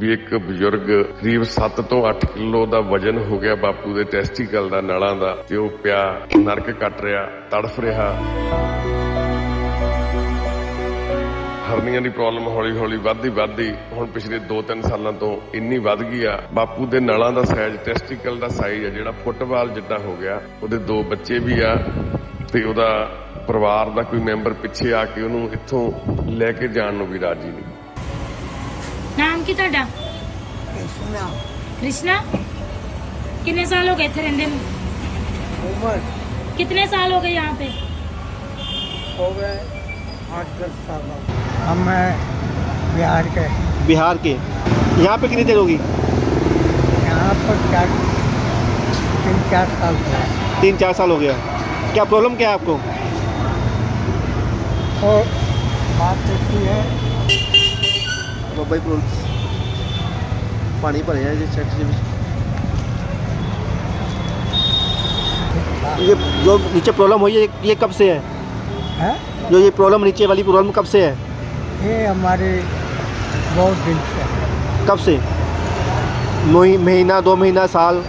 ਵੀ ਇੱਕ ਬਜ਼ੁਰਗ ਕਰੀਬ 7 ਤੋਂ 8 ਕਿਲੋ ਦਾ ਵਜਨ ਹੋ ਗਿਆ ਬਾਪੂ ਦੇ ਟੈਸਟੀਕਲ ਦਾ, ਨਲਾਂ ਦਾ, ਤੇ ਉਹ ਪਿਆ, ਨਰਕ ਕੱਟ ਰਿਹਾ, ਤੜਫ ਰਿਹਾ। ਹਰਨੀਆਂ ਦੀ ਪ੍ਰੋਬਲਮ ਹੌਲੀ ਹੌਲੀ ਵੱਧਦੀ ਵੱਧਦੀ, ਹੁਣ ਪਿਛਲੇ 2-3 ਸਾਲਾਂ ਤੋਂ ਇੰਨੀ ਵੱਧ ਗਈ ਆ। ਬਾਪੂ ਦੇ ਨਾਲਾਂ ਦਾ ਸਾਈਜ਼ ਟੈਸਟੀਕਲ ਦਾ ਸਾਈਜ਼ ਆ, ਜਿਹੜਾ ਫੁੱਟਬਾਲ ਜਿੱਡਾ ਹੋ ਗਿਆ, ਉਹਦੇ ਦੋ ਬੱਚੇ ਵੀ ਆ, ਤੇ ਉਹਦਾ ਪਰਿਵਾਰ ਦਾ ਕੋਈ ਮੈਂਬਰ ਪਿੱਛੇ ਆ ਕੇ ਉਹਨੂੰ ਇੱਥੋਂ ਲੈ ਕੇ ਜਾਣ ਨੂੰ ਵੀ ਰਾਜੀ ਨਹੀਂ। ਕੀ ਤੁਹਾਡਾ कृष्णा ਕ੍ਰਿਸ਼ਨਾ ਕਿੰਨੇ ਸਾਲ ਹੋ ਗਏ ਇੱਥੇ ਰਹਿੰਦੇ ਨੂੰ उम्र कितने साल हो गए यहाँ पे हो गए आठ दस साल हम हैं बिहार के बिहार के यहाँ पे कितनी देर होगी यहाँ पर चार तीन चार साल से तीन चार साल हो गया क्या प्रॉब्लम क्या है आपको और बात ऐसी है ਬਾਬਾ ਜੀ ਪ੍ਰੋਬਲਮ ਪਾਣੀ ਭਰਿਆ ਜੀ ਚੈੱਕ ਦੇ ਵਿੱਚ ये जो नीचे प्रॉब्लम हुई है ये कब से है है जो ये प्रॉब्लम नीचे वाली प्रॉब्लम कब से है ये हमारे बहुत दिन से है कब से मही- महीना दो महीना साल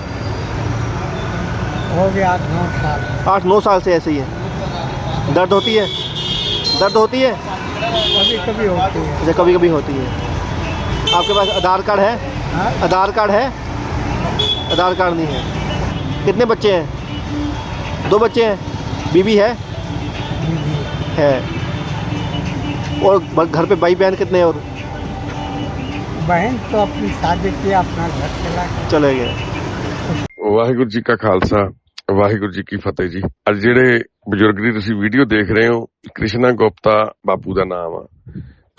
हो गया आठ नौ साल आठ नौ साल से ऐसे ही है दर्द होती है दर्द होती है कभी कभी होती है अच्छा कभी कभी होती है आपके पास आधार कार्ड है हाँ? आधार कार्ड है आधार कार्ड नहीं है कितने बच्चे हैं दो बच्चे हैं बीबी है है और ब- घर पे भाई बहन कितने हैं और बहन तो अपनी शादी किया अपना घर चला गया चले गए ਵਾਹਿਗੁਰੂ ਜੀ ਕਾ ਖਾਲਸਾ ਵਾਹਿਗੁਰੂ ਜੀ ਕੀ ਫਤਿਹ ਜੀ ਅੱਜ ਜਿਹੜੇ ਬਜ਼ੁਰਗ ਦੀ ਤੁਸੀਂ ਵੀਡੀਓ ਦੇਖ ਰਹੇ ਹੋ ਕ੍ਰਿਸ਼ਨਾ ਗੁਪਤਾ ਬਾਪੂ ਦਾ ਨਾਮ ਆ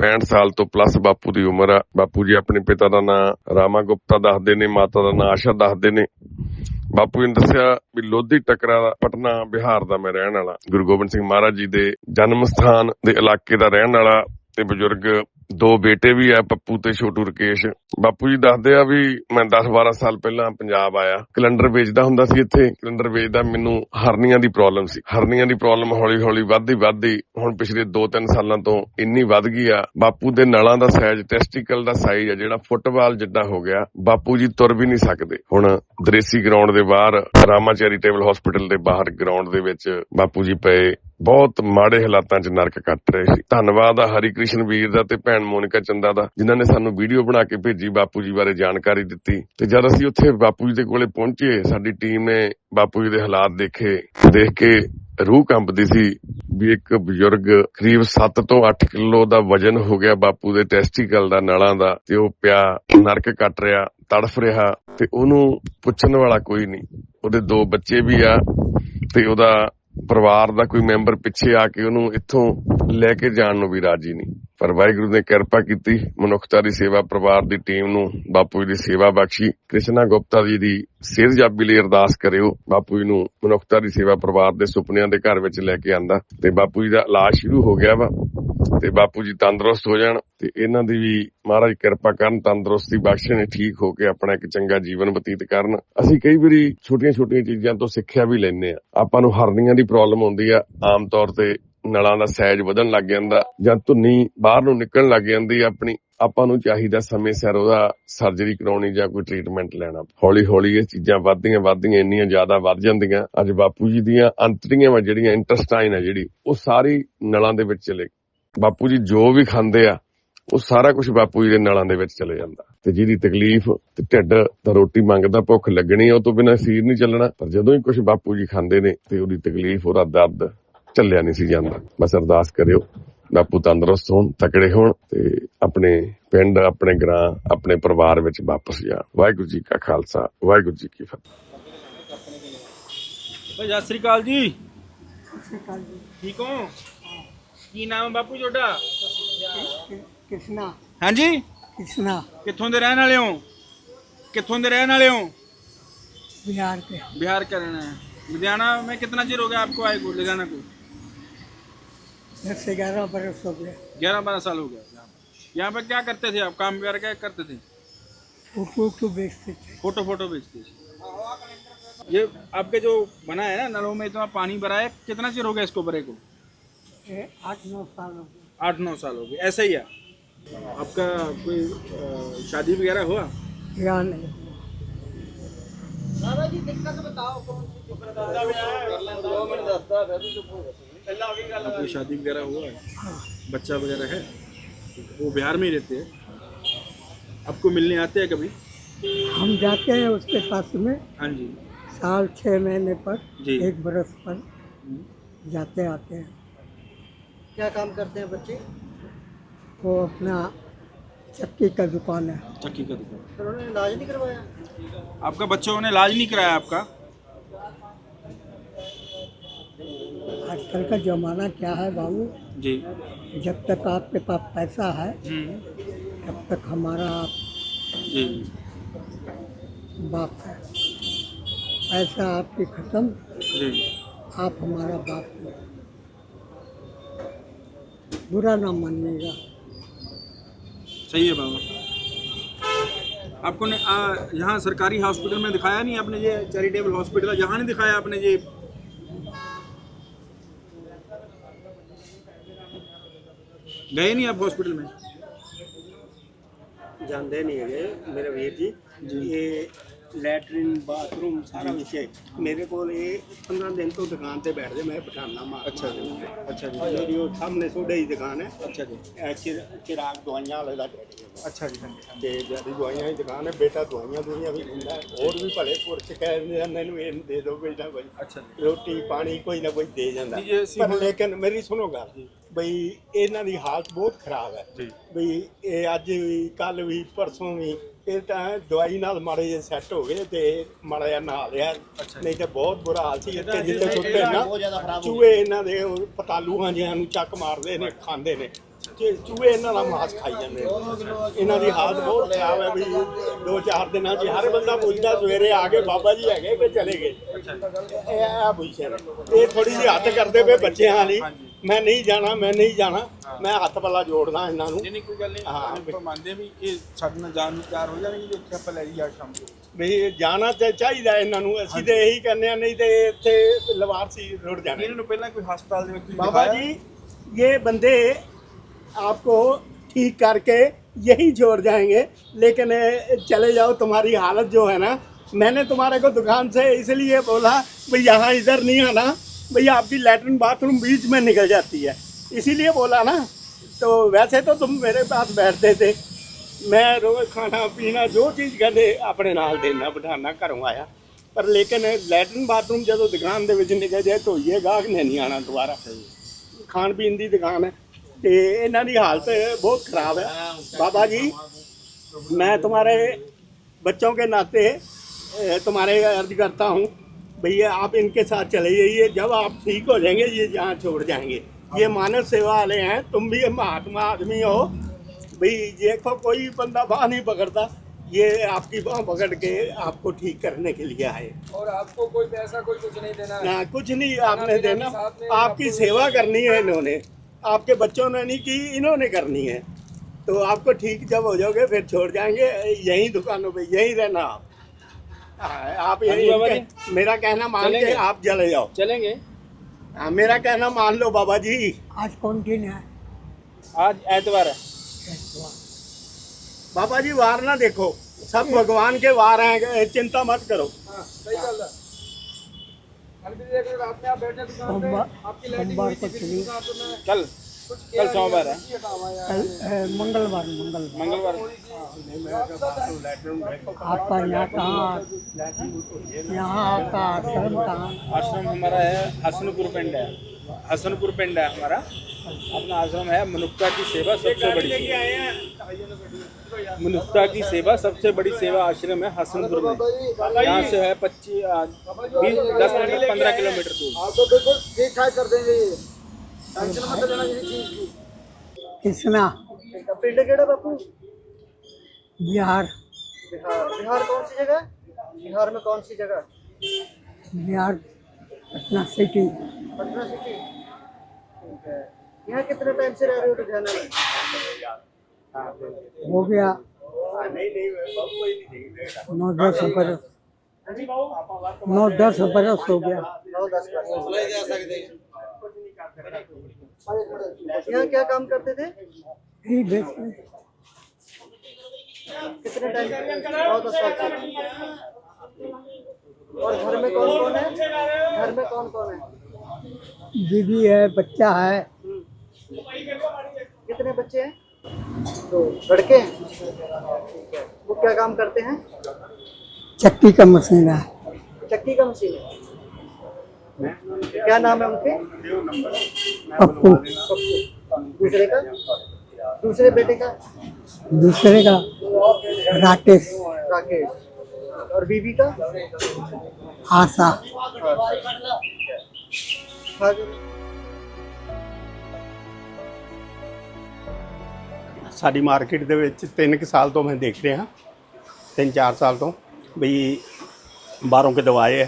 65 ਸਾਲ ਤੋਂ ਪਲੱਸ ਬਾਪੂ ਦੀ ਉਮਰ ਆ। ਬਾਪੂ ਜੀ ਆਪਣੇ ਪਿਤਾ ਦਾ ਨਾਮ ਰਾਮਾ ਗੁਪਤਾ ਦੱਸਦੇ ਨੇ, ਮਾਤਾ ਦਾ ਨਾਮ ਆਸ਼ਾ ਦੱਸਦੇ ਨੇ। ਬਾਪੂ ਜੀ ਨੇ ਦੱਸਿਆ ਵੀ ਲੋਧੀ ਟਕਰਾ ਦਾ ਪਟਨਾ, ਬਿਹਾਰ ਦਾ ਮੈਂ ਰਹਿਣ ਵਾਲਾ। ਗੁਰੂ ਗੋਬਿੰਦ ਸਿੰਘ ਮਹਾਰਾਜ ਜੀ ਦੇ ਜਨਮ ਸਥਾਨ ਦੇ ਇਲਾਕੇ ਦਾ ਰਹਿਣ ਵਾਲਾ ਤੇ ਬਜ਼ੁਰਗ ਦੋ ਬੇਟੇ ਵੀ ਆ, ਪੱਪੂ ਤੇ ਛੋਟੂ ਰਕੇਸ਼। ਬਾਪੂ ਜੀ ਦੱਸਦੇ ਆ ਵੀ ਮੈਂ 10-12 ਸਾਲ ਪਹਿਲਾਂ ਪੰਜਾਬ ਆਇਆ। ਕੈਲੰਡਰ ਵੇਚਦਾ ਹੁੰਦਾ ਸੀ ਇੱਥੇ। ਕੈਲੰਡਰ ਵੇਚਦਾ ਮੈਨੂੰ ਹਰਨੀਆਂ ਦੀ ਪ੍ਰੋਬਲਮ ਸੀ। ਹਰਨੀਆਂ ਦੀ ਪ੍ਰੋਬਲਮ ਹੌਲੀ-ਹੌਲੀ ਵੱਧਦੀ ਵੱਧਦੀ। ਹੁਣ ਪਿਛਲੇ 2-3 ਸਾਲਾਂ ਤੋਂ ਇੰਨੀ ਵੱਧ ਗਈ ਆ। ਬਾਪੂ ਦੇ ਨਲਾਂ ਦਾ ਸਾਈਜ਼ ਟੈਸਟੀਕਲ ਦਾ ਸਾਈਜ਼ ਆ ਜਿਹੜਾ ਫੁੱਟਬਾਲ ਜਿੱਡਾ ਹੋ ਗਿਆ। ਬਾਪੂ ਜੀ ਤੁਰ ਵੀ ਨਹੀਂ ਸਕਦੇ। ਹੁਣ ਦਰੇਸੀ ਗਰਾਊਂਡ ਦੇ ਬਾਹਰ ਰਾਮਾ ਚੈਰੀਟੇਬਲ ਹਸਪੀਟਲ ਦੇ ਬਾਹਰ ਗਰਾਊਂਡ ਦੇ ਵਿੱਚ ਬਾਪੂ ਜੀ ਪਏ। ਬਹੁਤ ਮਾੜੇ ਹਾਲਾਤਾਂ 'ਚ ਨਰਕ ਕੱਟ ਰਹੇ ਸੀ। ਧੰਨਵਾਦ ਆ ਹਰੀ ਕ੍ਰਿਸ਼ਨ ਵੀਰ ਦਾ ਤੇ ਭੈਣ ਮੋਨਿਕਾ ਚੰਦਾ ਦਾ, ਜਿਨ੍ਹਾਂ ਨੇ ਸਾਨੂੰ ਵੀਡੀਓ ਬਣਾ ਕੇ ਭੇਜੀ ਬਾਪੂ ਜੀ ਬਾਰੇ ਜਾਣਕਾਰੀ ਦਿੱਤੀ। ਤੇ ਜਦ ਅਸੀਂ ਉੱਥੇ ਬਾਪੂ ਜੀ ਦੇ ਕੋਲੇ ਪਹੁੰਚੇ, ਸਾਡੀ ਟੀਮ ਨੇ ਬਾਪੂ ਜੀ ਦੇ ਹਾਲਾਤ ਦੇਖੇ। ਦੇਖ ਕੇ ਰੂਹ ਕੰਬਦੀ ਸੀ ਵੀ ਇੱਕ ਬਜ਼ੁਰਗ ਕਰੀਬ 7 ਤੋਂ 8 ਕਿਲੋ ਦਾ ਵਜਨ ਹੋ ਗਿਆ ਬਾਪੂ ਦੇ ਟੈਸਟੀਕਲ ਦਾ, ਨਲਾਂ ਦਾ, ਤੇ ਉਹ ਪਿਆ, ਨਰਕ ਕੱਟ ਰਿਹਾ, ਤੜਫ ਰਿਹਾ, ਤੇ ਉਹਨੂੰ ਪੁੱਛਣ ਵਾਲਾ ਕੋਈ ਨਹੀਂ। ਉਹਦੇ ਦੋ ਬੱਚੇ ਵੀ ਆ, ਤੇ ਉਹਦਾ ਪਰਿਵਾਰ ਦਾ ਕੋਈ ਮੈਂਬਰ ਪਿੱਛੇ ਆ ਕੇ ਉਹਨੂੰ ਇੱਥੋਂ ਲੈ ਕੇ ਜਾਣ ਨੂੰ ਵੀ ਰਾਜੀ ਨਹੀਂ। ਪਰ ਵਾਹਿਗੁਰੂ ਨੇ ਕਿਰਪਾ ਕੀਤੀ, ਮਨੁੱਖਤਾ ਦੀ ਸੇਵਾ ਪਰਿਵਾਰ ਦੀ ਟੀਮ ਨੂੰ, ਬਾਪੂ ਜੀ ਦੀ ਸੇਵਾ ਬਖਸ਼ੀ। ਕ੍ਰਿਸ਼ਨਾ ਗੁਪਤਾ ਜੀ ਦੀ ਸਿਰਜਾਬੀ ਲਈ ਅਰਦਾਸ ਕਰਿਓ, ਬਾਪੂ ਜੀ ਨੂੰ ਮਨੁੱਖਤਾ ਦੀ ਸੇਵਾ ਪਰਿਵਾਰ ਦੇ ਸੁਪਨਿਆਂ ਦੇ ਘਰ ਵਿੱਚ ਲੈ ਕੇ ਆਂਦਾ। ਤੇ ਬਾਪੂ ਜੀ ਦਾ ਇਲਾਜ ਸ਼ੁਰੂ ਹੋ ਗਿਆ ਵਾ, ਤੇ ਬਾਪੂ ਜੀ ਤੰਦਰੁਸਤ ਹੋ ਜਾਣ, ਤੇ ਇਹਨਾਂ ਦੀ ਵੀ ਮਹਾਰਾਜ ਕਿਰਪਾ ਕਰਨ, ਤੰਦਰੁਸਤੀ ਬਖਸ਼ਣ ਠੀਕ ਹੋ ਕੇ ਆਪਣਾ ਇੱਕ ਚੰਗਾ ਜੀਵਨ ਬਤੀਤ ਕਰਨ। ਅਸੀਂ ਕਈ ਵਾਰੀ ਛੋਟੀਆਂ-ਛੋਟੀਆਂ ਚੀਜ਼ਾਂ ਤੋਂ ਸਿੱਖਿਆ ਵੀ ਲੈਂਦੇ ਆ ਆਪਾਂ ਨੂੰ ਹਰਨੀਆਂ ਦੀ ਪ੍ਰੋਬਲਮ ਹੁੰਦੀ ਆ, ਆਮ ਤੌਰ ਤੇ ਨਲਾਂ ਦਾ ਸਾਈਜ਼ ਵਧਣ ਲੱਗ ਜਾਂਦਾ ਜਾਂ ਧੁੰਨੀ ਬਾਹਰ ਨੂੰ ਨਿਕਲਣ ਲੱਗ ਜਾਂਦੀ ਆਪਣੀ ਆਪਾਂ ਨੂੰ ਚਾਹੀਦਾ ਸਮੇਂ ਸਿਰ ਉਹਦਾ ਸਰਜਰੀ ਕਰਾਉਣੀ ਜਾਂ ਕੋਈ ਟ੍ਰੀਟਮੈਂਟ ਲੈਣਾ। ਹੌਲੀ ਹੌਲੀ ਇਹ ਚੀਜ਼ਾਂ ਵੱਧਦੀਆਂ ਵੱਧਦੀਆਂ ਇੰਨੀਆਂ ਜ਼ਿਆਦਾ ਵੱਧ ਜਾਂਦੀਆਂ ਅੱਜ ਬਾਪੂ ਜੀ ਦੀਆਂ ਅੰਤਰੀਆਂ ਵਾ ਜਿਹੜੀਆਂ ਇੰਟੈਸਟਾਈਨ ਆ ਜਿਹੜੀ ਉਹ ਸਾਰੀ ਨਲਾਂ ਦੇ ਵਿੱਚ ਚਲੇ। ਬਾਪੂ ਜੀ ਜੋ ਵੀ ਖਾਂਦੇ ਆ ਉਹ ਸਾਰਾ ਕੁਝ ਬਾਪੂ ਜੀ ਦੇ ਨਲਾਂ ਦੇ ਵਿੱਚ ਚਲੇ ਜਾਂਦਾ। ਤੇ ਜਿਹਦੀ ਤਕਲੀਫ ਤੇ ਢਿੱਡ ਦਾ ਰੋਟੀ ਮੰਗਦਾ ਭੁੱਖ ਲੱਗਣੀ ਆ, ਉਹ ਤੋਂ ਬਿਨਾਂ ਸਰੀਰ ਨਹੀਂ ਚੱਲਣਾ। ਪਰ ਜਦੋਂ ਹੀ ਕੁਝ ਬਾਪੂ ਜੀ ਖਾਂਦੇ ਨੇ ਤੇ ਉਹਦੀ ਤਕਲੀਫ ਉਹਦਾ ਦਰਦ ਚੱਲਿਆ ਨਹੀਂ ਸੀ ਜਾਂਦਾ ਬਸ ਅਰਦਾਸ ਕਰਿਓ ਬਾਪੂ ਤੰਦਰੁਸਤ ਹੋਣ ਤਕੜੇ ਹੋਣ ਤੇ ਆਪਣੇ ਪਿੰਡ ਆਪਣੇ ਗ੍ਰਾਂ ਆਪਣੇ ਪਰਿਵਾਰ ਵਿੱਚ ਵਾਪਸ ਜਾਣ ਵਾਹਿਗੁਰੂ ਜੀ ਕਾ ਖਾਲਸਾ ਵਾਹਿਗੁਰੂ ਜੀ ਕੀ ਫਤਿਹ ਭਾਈ ਸਤਿ ਸ੍ਰੀ ਅਕਾਲ ਜੀ ਠੀਕ ਹੋ ਕੀ ਨਾਮ ਹੈ ਬਾਪੂ ਤੁਹਾਡਾ कृष्णा ਹਾਂਜੀ कृष्णा ਕਿੱਥੋਂ ਦੇ ਰਹਿਣ ਵਾਲੇ ਹੋ ਕਿੱਥੋਂ ਦੇ ਰਹਿਣ ਵਾਲੇ ਹੋ बिहार के बिहार का रहना है लुधियाना में कितना चिर हो गया आपको आए को लुधियाना को दस से ग्यारह बरस हो गए ग्यारह बारह साल हो गया। यहाँ पे। क्या करते थे आप? काम वगैरह क्या करते थे? फ़ोटो तो बेचते थे। फ़ोटो फ़ोटो बेचते थे। ये आपके जो बना है ना नलों में इतना पानी भरा है कितना चिर हो गया इसको भरे को? आठ नौ साल हो गए आठ नौ साल हो गए। ऐसा ही है? आपका कोई शादी वगैरह हुआ? या नहीं। कोई शादी वगैरह हुआ है बच्चा वगैरह है वो बिहार में ही रहते हैं। आपको मिलने आते हैं कभी? हम जाते हैं उसके पास में हाँ जी। साल छः महीने पर जी। एक बरस पर जाते आते हैं। क्या काम करते हैं बच्चे? वो अपना चक्की का दुकान है। चक्की का दुकान। उन्होंने इलाज नहीं करवाया? आपका बच्चों ने इलाज नहीं कराया आपका? आजकल का ज़माना क्या है बाबू? जी। जब तक आपके पास पैसा है तब तक हमारा आप जी। बाप है। पैसा आपकी खत्म जी। आप हमारा बाप हो। बुरा ना मानिएगा। सही है बाबा। आपको ने यहाँ सरकारी हॉस्पिटल में दिखाया नहीं आपने ये चैरिटेबल हॉस्पिटल है यहाँ नहीं दिखाया आपने ये गए नहीं आप हॉस्पिटल में ਜਾਂਦੇ ਨਹੀਂ ਹੈਗੇ ਮੇਰੇ ਵੀਰ ਜੀ ਇਹ ਲੈਟਰਿਨ ਬਾਥਰੂਮ ਸਾਰਾ ਵਿਸ਼ੇ ਮੇਰੇ ਕੋਲ ਇਹ 15 ਦਿਨ ਤੋਂ ਦੁਕਾਨ ਤੇ ਬੈਠਦੇ ਮੈਂ ਪਠਾਨਾ ਮਾਰ ਅੱਛਾ ਜੀ ਅੱਛਾ ਜੀ ਮੇਰੀ ਉਹ ਸਾਹਮਣੇ ਸੋਡੇ ਦੀ ਦੁਕਾਨ ਹੈ ਅੱਛਾ ਜੀ ਇਹ ਚਿਰ- ਚਿਰਾਗ ਦਵਾਈਆਂ ਵਾਲੇ ਦਾ ਡੈਡੀ ਹੈ। ਅੱਛਾ ਜੀ ਤੇ ਜਿਹੜੀ ਦਵਾਈਆਂ ਦੀ ਦੁਕਾਨ ਹੈ ਬੇਟਾ ਦਵਾਈਆਂ ਦੁਨੀਆਂ ਵੀ ਦਿੰਦਾ ਹੈ। ਹੋਰ ਵੀ ਭਲੇ ਪੁਰਸ਼ ਕਹਿੰਦੇ ਆ ਮੈਨੂੰ ਇਹ ਦੇ ਦਿਓ ਕੋਈ ਨਾ ਕੋਈ ਅੱਛਾ ਜੀ ਰੋਟੀ ਪਾਣੀ ਕੋਈ ਨਾ ਕੋਈ ਦੇ ਜਾਂਦਾ ਜੀ, ਇਹ ਅਸੀਂ ਪਰ ਹੁਣ- ਲੇਕਿਨ ਮੇਰੀ ਸੁਣੋ ਗੱਲ ਬਈ ਇਹਨਾਂ ਦੀ ਹਾਲਤ ਬਹੁਤ ਖਰਾਬ ਹੈ। ਜੀ। ਵੀ ਇਹ ਅੱਜ ਵੀ ਕੱਲ ਵੀ ਪਰਸੋਂ ਵੀ ਇਹ ਤਾਂ ਦਵਾਈ ਨਾਲ ਮਾੜੇ ਜੇ ਸੈੱਟ ਹੋ ਗਏ ਤੇ ਮਾੜਾ ਜਿਹਾ ਨਹਾ ਲਿਆ। ਨਹੀਂ ਤਾਂ ਬਹੁਤ ਬੁਰਾ ਹਾਲ ਸੀ। ਇੱਥੇ ਜਿੱਥੇ ਸੁੱਤੇ ਨਾ ਚੂਹੇ ਇਹਨਾਂ ਦੇ ਪਤਾਲੂਆਂ ਜਿਹਾਂ ਨੂੰ ਚੱਕ ਮਾਰਦੇ ਨੇ ਖਾਂਦੇ ਨੇ। ਤੇ ਚੂਹੇ ਇਹਨਾਂ ਦਾ ਮਾਸ ਖਾਈ ਜਾਂਦੇ ਨੇ। ਇਹਨਾਂ ਦੀ ਹਾਲਤ ਬਹੁਤ ਖਰਾਬ ਹੈ ਵੀ ਦੋ ਚਾਰ ਦਿਨਾਂ 'ਚ ਹਰ ਬੰਦਾ ਪੁੱਛਦਾ ਸਵੇਰੇ ਆ ਕੇ ਬਾਬਾ ਜੀ ਹੈਗੇ ਕਿ ਚਲੇ ਗਏ? ਇਹ ਆ ਪੁੱਛਿਆ। ਇਹ ਥੋੜੀ ਜਿਹੀ ਹੱਥ ਕਰਦੇ ਪਏ ਬੱਚਿਆਂ ਵਾਲੀ। ਮੈਂ ਨਹੀਂ ਜਾਣਾ ਮੈਂ ਨਹੀਂ ਜਾਣਾ ਮੈਂ ਹੱਥ ਪੱਲਾ ਜੋੜਦਾ ਇਹਨਾਂ ਨੂੰ ਨਹੀਂ ਨਹੀਂ ਕੋਈ ਗੱਲ ਨਹੀਂ ਹਾਂ, ਆਪਾਂ ਮੰਨਦੇ ਵੀ ਇਹ ਸਾਡੇ ਨਾਲ ਜਾਣ ਨੂੰ ਤਿਆਰ ਹੋ ਜਾਣਗੇ ਜੇ ਉੱਥੇ ਆਪਾਂ ਲੈ ਜਾਈਏ ਸ਼ਾਮ ਨੂੰ ਵੀ ਜਾਣਾ ਤੇ ਚਾਹੀਦਾ ਇਹਨਾਂ ਨੂੰ ਅਸੀਂ ਤੇ ਇਹੀ ਕਹਿੰਦੇ ਆ ਨਹੀਂ ਤੇ ਇੱਥੇ ਲਵਾਰਸੀ ਰੁੜ ਜਾਣੇ ਇਹਨਾਂ ਨੂੰ ਪਹਿਲਾਂ ਕੋਈ ਹਸਪਤਾਲ ਦੇ ਵਿੱਚ बाबा ਦਿਖਾਇਆ? जी ये बंदे आपको ठीक करके यही छोड़ जाएंगे लेकिन ए, चले जाओ तुम्हारी हालत जो है ना मैंने तुम्हारे को दुकान से इसलिए बोला भाई यहाँ इधर नहीं आना भाई आपकी लेटरिन बाथरूम बीच में निकल जाती है इसीलिए बोला ना तो वैसे तो तुम मेरे पास बैठते थे मैं रोज खाना पीना जो चीज़ कहते ਆਪਣੇ ਨਾਲ ਦੇਣਾ ਬਿਠਾਣਾ ਘਰੋਂ ਆਇਆ ਪਰ ਲੇਕਿਨ ਲੈਟਰਨ ਬਾਥਰੂਮ ਜਦੋਂ ਦੁਕਾਨ ਦੇ ਵਿੱਚ ਨਿਕਲ ਜਾਏ ਧੋਈਏ ਗਾਹਕ ਨੇ ਨਹੀਂ ਆਣਾ ਦੁਬਾਰਾ ਖਾਣ ਪੀਣ ਦੀ ਦੁਕਾਨ ਹੈ ਤੇ ਇਹਨਾਂ ਦੀ ਹਾਲਤ ਬਹੁਤ ਖਰਾਬ है बाबा जी मैं तुम्हारे बच्चों के नाते अ, तुम्हारे अर्ज करता हूँ भैया आप इनके साथ चले जाइए। जब आप ठीक हो जाएँगे ये यहाँ छोड़ जाएँगे। ये मानव सेवा वाले हैं तुम भी महात्मा आदमी हो। भाई देखो कोई बंदा बाह नहीं पकड़ता। ये आपकी बाह पकड़ के आपको ठीक करने के लिए आए। और आपको कोई पैसा कोई कुछ नहीं देना है। ना कुछ नहीं आपने देना। आपकी सेवा करनी है इन्होंने। आपके बच्चों ने नहीं की इन्होंने करनी है। तो आपको ठीक जब हो जाओगे फिर छोड़ जाएँगे। यहीं दुकानों पे यहीं रहना आप। आप यही मेरा कहना मान के आप चले जाओ। चलेंगे। हाँ, मेरा कहना मान लो बाबा जी। आज कौन दिन है? आज एतवार है। बाबा जी वार ना देखो। सब भगवान के वार हैं चिंता मत करो। हाँ, सही गल है। कल भी देख रहे हो, रात में आप बैठे दुकान पे आपकी लाइटिंग कल कल सोमवार है। मंगलवार मंगलवार। मंगलवार। आपका यहाँ कहाँ यहाँ आपका आश्रम कहाँ? आश्रम हमारा है हसनपुर पिंड है। हसनपुर पिंड है हमारा। अपना आश्रम है मनुष्यता की सेवा सबसे बड़ी। मनुष्यता की सेवा सबसे बड़ी सेवा आश्रम है हसनपुर में। यहाँ से है पच्चीस दस मिनट पंद्रह किलोमीटर दूर। आप तो बिल्कुल ठीक ठाक कर देंगे पिंड केड़ा बापू? बिहार। बिहार। बिहार कौन सी जगह बिहार में कौन सी जगह बिहार पटना सिटी। पटना सिटी। ठीक है। यहाँ कितने टाइम से रह रहे हो लुधियाना में? हो गया। नहीं नहीं बाबू कोई नहीं देगा नौ दस बरस नौ दस बरस हो गया नौ दस यहाँ क्या काम करते थे। कितने टाइम साल से और घर में कौन कौन है? घर में कौन कौन है? बीवी है बच्चा है। कितने बच्चे हैं? दो। लड़के हैं? वो क्या काम करते हैं? चक्की का मशीन है। चक्की का मशीन है। क्या नाम है उनके पप्पू दूसरे का दूसरे बेटे का दूसरे का राकेश राकेश और बीबी का आशा हाँ ਸਾਡੀ ਮਾਰਕੀਟ ਦੇ ਵਿੱਚ 3 ਕੁ ਸਾਲ ਤੋਂ ਮੈਂ ਦੇਖ ਰਿਹਾ 3-4 ਸਾਲ ਤੋਂ ਬਈ ਬਾਹਰੋਂ ਕਿਤੋਂ ਆਏ ਆ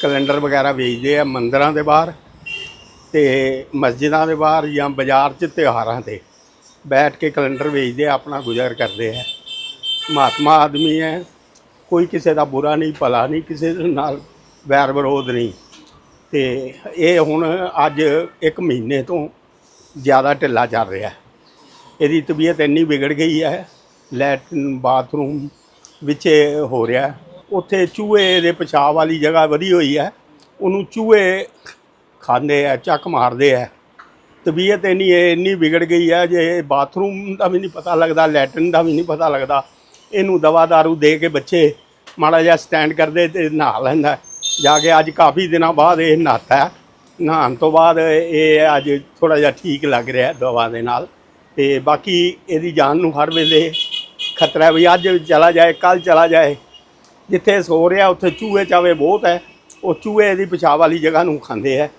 ਕੈਲੰਡਰ ਵਗੈਰਾ ਵੇਚਦੇ ਆ ਮੰਦਰਾਂ ਦੇ ਬਾਹਰ ਤੇ ਮਸਜਿਦਾਂ ਦੇ ਬਾਹਰ ਜਾਂ ਬਾਜ਼ਾਰ 'ਚ ਤਿਉਹਾਰਾਂ ਤੇ ਬੈਠ ਕੇ ਕੈਲੰਡਰ ਵੇਚਦੇ ਆ, ਆਪਣਾ ਗੁਜ਼ਾਰ ਕਰਦੇ ਆ। ਮਹਾਤਮਾ ਆਦਮੀ ਹੈ, ਕੋਈ ਕਿਸੇ ਦਾ ਬੁਰਾ ਨਹੀਂ, ਭਲਾ ਨਹੀਂ, ਕਿਸੇ ਨਾਲ ਵੈਰ ਵਿਰੋਧ ਨਹੀਂ। ਤੇ ਇਹ ਹੁਣ ਅੱਜ ਇੱਕ ਮਹੀਨੇ ਤੋਂ ਜ਼ਿਆਦਾ ਢਿੱਲਾ ਚੱਲ ਰਿਹਾ। ਇਹਦੀ ਤਬੀਅਤ ਇੰਨੀ ਵਿਗੜ ਗਈ ਹੈ, ਲੈਟਰਨ, ਬਾਥਰੂਮ ਵਿੱਚ ਹੋ ਰਿਹਾ। ਉੱਥੇ ਚੂਹੇ ਦੇ ਪਿਸ਼ਾਬ ਵਾਲੀ ਜਗ੍ਹਾ ਵਧੀ ਹੋਈ ਹੈ। ਉਹਨੂੰ ਚੂਹੇ ਖਾਂਦੇ ਆ, ਚੱਕ ਮਾਰਦੇ ਆ। ਤਬੀਅਤ ਇੰਨੀ ਇੰਨੀ ਵਿਗੜ ਗਈ ਹੈ ਜੇ ਬਾਥਰੂਮ ਦਾ ਵੀ ਨਹੀਂ ਪਤਾ ਲੱਗਦਾ, ਲੈਟਰਨ ਦਾ ਵੀ ਨਹੀਂ ਪਤਾ ਲੱਗਦਾ। ਇਹਨੂੰ ਦਵਾ ਦਾਰੂ ਦੇ ਕੇ ਬੱਚੇ ਮਾੜਾ ਜਿਹਾ ਸਟੈਂਡ ਕਰਦੇ ਤੇ ਨਹਾ ਲੈਂਦਾ ਜਾ ਕੇ ਅੱਜ ਕਾਫੀ ਦਿਨਾਂ ਬਾਅਦ ਇਹ ਨਹਾਤਾ ਨਹਾਉਣ ਤੋਂ ਬਾਅਦ ਇਹ ਅੱਜ ਥੋੜਾ ਜਿਹਾ ਠੀਕ ਲੱਗ ਰਿਹਾ ਦਵਾ ਦੇ ਨਾਲ। ਤੇ ਬਾਕੀ ਇਹਦੀ ਜਾਨ ਨੂੰ ਹਰ ਵੇਲੇ ਖਤਰਾ ਵੀ ਅੱਜ ਚਲਾ ਜਾਏ ਕੱਲ ਚਲਾ ਜਾਏ। ਜਿੱਥੇ ਸੋ ਰਿਹਾ, ਉੱਥੇ ਚੂਹੇ ਚਾਵੇ ਬਹੁਤ ਹੈ। ਉਹ ਚੂਹੇ ਇਹਦੀ ਪਿਸ਼ਾਬ ਵਾਲੀ ਜਗ੍ਹਾ ਨੂੰ ਖਾਂਦੇ ਹੈ।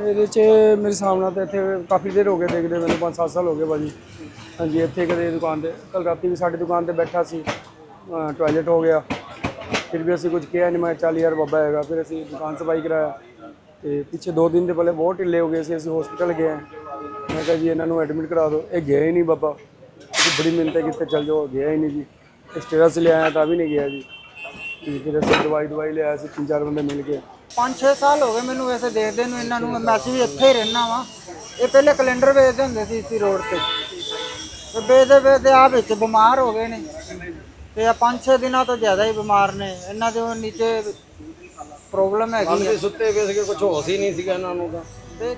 ਇਹਦੇ ਚ ਮੇਰੇ ਸਾਹਮਣੇ ਤਾਂ ਇੱਥੇ ਕਾਫੀ ਦੇਰ ਹੋ ਗਏ ਦੇਖਦੇ ਮੈਨੂੰ 5-7 ਸਾਲ ਹੋ ਗਏ ਭਾਜੀ। ਹਾਂਜੀ, ਇੱਥੇ ਕਦੇ ਦੁਕਾਨ ਤੇ ਕੱਲ ਰਾਤੀ ਵੀ ਸਾਡੀ ਦੁਕਾਨ ਤੇ ਬੈਠਾ ਸੀ। ਟਾਇਲਟ ਹੋ ਗਿਆ। ਫਿਰ ਵੀ ਅਸੀਂ ਕੁਝ ਕਿਹਾ ਨਹੀਂ ਮੈਂ ਕਿਹਾ ਚੱਲ ਯਾਰ ਬੱਬਾ ਹੈਗਾ, ਫਿਰ ਅਸੀਂ ਦੁਕਾਨ ਸਫ਼ਾਈ ਕਰਾਇਆ। ਤੇ ਪਿੱਛੇ 2 ਦਿਨ ਦੇ ਪਹਿਲੇ ਬਹੁਤ ਢਿੱਲੇ ਹੋ ਗਏ ਸੀ, ਅਸੀਂ ਹਸਪੀਟਲ ਗਏ ਮੈਂ ਕਿਹਾ ਜੀ, ਇਹਨਾਂ ਨੂੰ ਐਡਮਿਟ ਕਰਾ ਦਿਓ। ਇਹ ਗਏ ਹੀ ਨਹੀਂ ਬਾਬਾ। ਅਸੀਂ ਬੜੀ ਮਿਹਨਤ ਕਿੱਥੇ ਚੱਲ ਜਾਓ ਗਿਆ ਹੀ ਨਹੀਂ ਜੀ। ਸਟੇਰਸ ਲਿਆਇਆ ਤਾਂ ਵੀ ਨਹੀਂ ਗਿਆ ਜੀ। ਤੇ ਫਿਰ ਅਸੀਂ ਦਵਾਈ ਦਵਾਈ ਲਿਆਇਆ ਸੀ ਤਿੰਨ ਚਾਰ ਬੰਦੇ ਮਿਲ ਕੇ 5-6 ਸਾਲ ਹੋ ਗਏ ਮੈਨੂੰ ਵੈਸੇ ਦੇਖਦੇ ਨੂੰ ਇਹਨਾਂ ਨੂੰ ਮੈਂ ਅਸੀਂ ਵੀ ਇੱਥੇ ਹੀ ਰਹਿਣਾ ਵਾਂ। ਇਹ ਪਹਿਲੇ ਕੈਲੰਡਰ ਵੇਚਦੇ ਹੁੰਦੇ ਸੀ ਇਸੀ ਰੋਡ ਤੇ। ਤੇ ਵੇਚਦੇ ਵੇਚਦੇ ਆ ਵਿੱਚ ਬਿਮਾਰ ਹੋ ਗਏ ਨੇ। ਤੇ ਆ 5-6 ਦਿਨਾਂ ਤੋਂ ਜ਼ਿਆਦਾ ਹੀ ਬਿਮਾਰ ਨੇ। ਇਹਨਾਂ ਦੇ ਨੀਚੇ ਪ੍ਰੋਬਲਮ ਹੈਗੀ ਹੈ ਸੁੱਤੇ ਪਏ ਸੀਗੇ ਕੁਝ ਹੋਸ਼ ਹੀ ਨਹੀਂ ਸੀਗਾ ਇਹਨਾਂ ਨੂੰ ਤਾਂ। ਤੇ